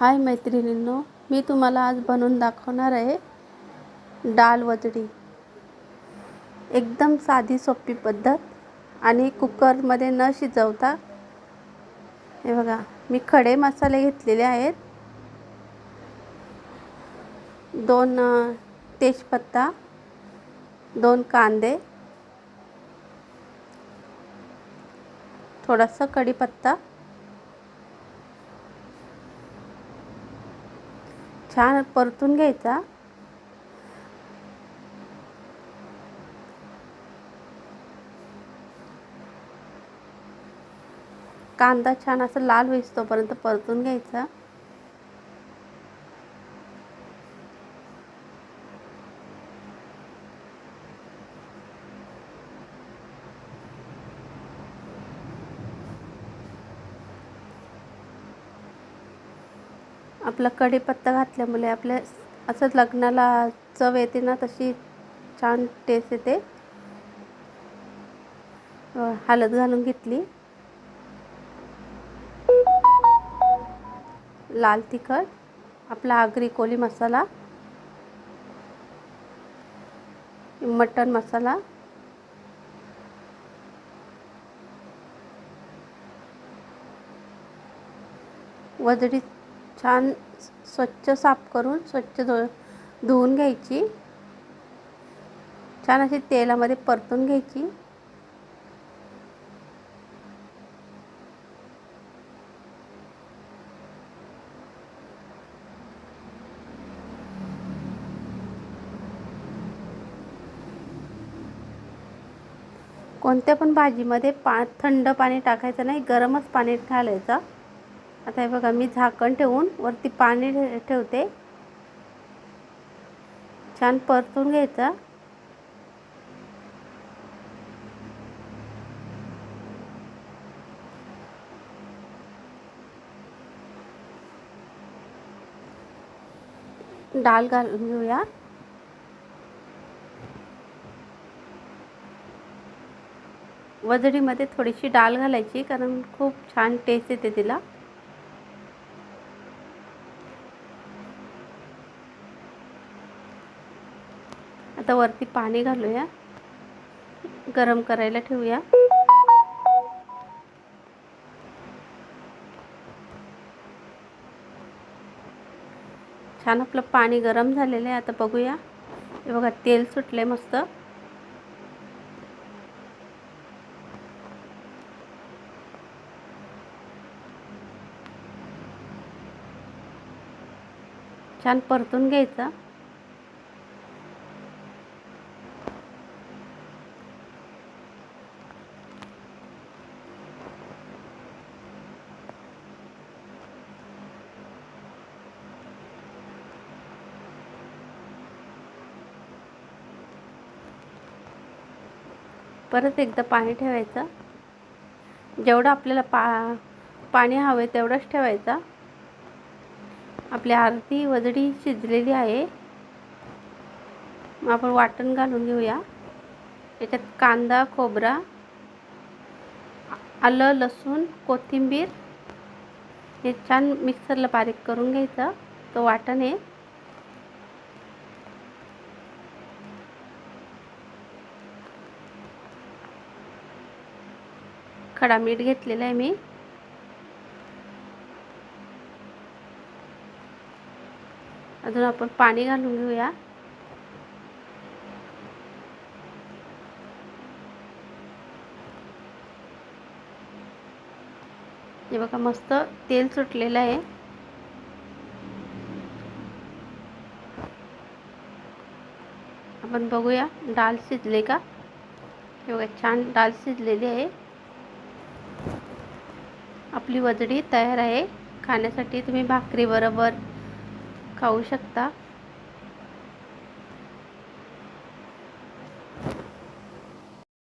हाय मैत्रिणींनो मी तुम्हाला आज बनवून दाखवणार आहे डाळ वजडी. एकदम साधी सोपी पद्धत आणि कुकरमध्ये न शिजवता हे बघा मी खडे मसाले घेतलेले आहेत. दोन तेजपत्ता दोन कांदे थोडासा कढीपत्ता छान परतून घ्यायचा. कांदा छान असं लाल होईस्तोपर्यंत परतून घ्यायचा. आपला कढीपत्ता घातल्यामुळे आपल्या असंच लग्नाला चव येते ना तशी छान टेस्ट येते. अ, हळद घालून घेतली. लाल तिखट आपला आगरी कोली मसाला मटन मसाला वजडी छान स्वच्छ साफ करून स्वच्छ धु धुवून घ्यायची. छान अशी तेलामध्ये परतून घ्यायची. कोणत्या पण भाजीमध्ये पा थंड पाणी टाकायचं नाही गरमच पाणी घालायचं. आता हे बघा मी झाकण ठेवून वरती पाणी ठे- ठेवते. छान परतून घ्यायचं. डाळ घालून घेऊया. वजडीमध्ये थोडीशी डाळ घालायची कारण खूप छान टेस्ट येते तिला. आता वरती पाणी घालूया. गरम करायला ठेवूया. छान आपलं पाणी गरम झालेलं आहे. आता बघूया. हे बघा तेल सुटले मस्त. छान परतून घ्यायचं. परत एकदा पाणी ठेवायचं. जेवढं आपल्याला पा पाणी हवं आहे तेवढंच ठेवायचं. आपली आरती वजडी शिजलेली आहे. आपण वाटण घालून घेऊया. याच्यात कांदा खोबरा आलं लसूण कोथिंबीर हे छान मिक्सरला बारीक करून घ्यायचं. तो वाटण आहे. खडा मीठ घेतलेला आहे मी. अजून आपण पाणी घालून घेऊया. हे बघा मस्त तेल सुटलेलं आहे. आपण बघूया डाळ शिजले का? हे बघा छान डाळ शिजलेली आहे. आपली वजडी तयार आहे. खाण्यासाठी तुम्ही भाकरीबरोबर खाऊ शकता.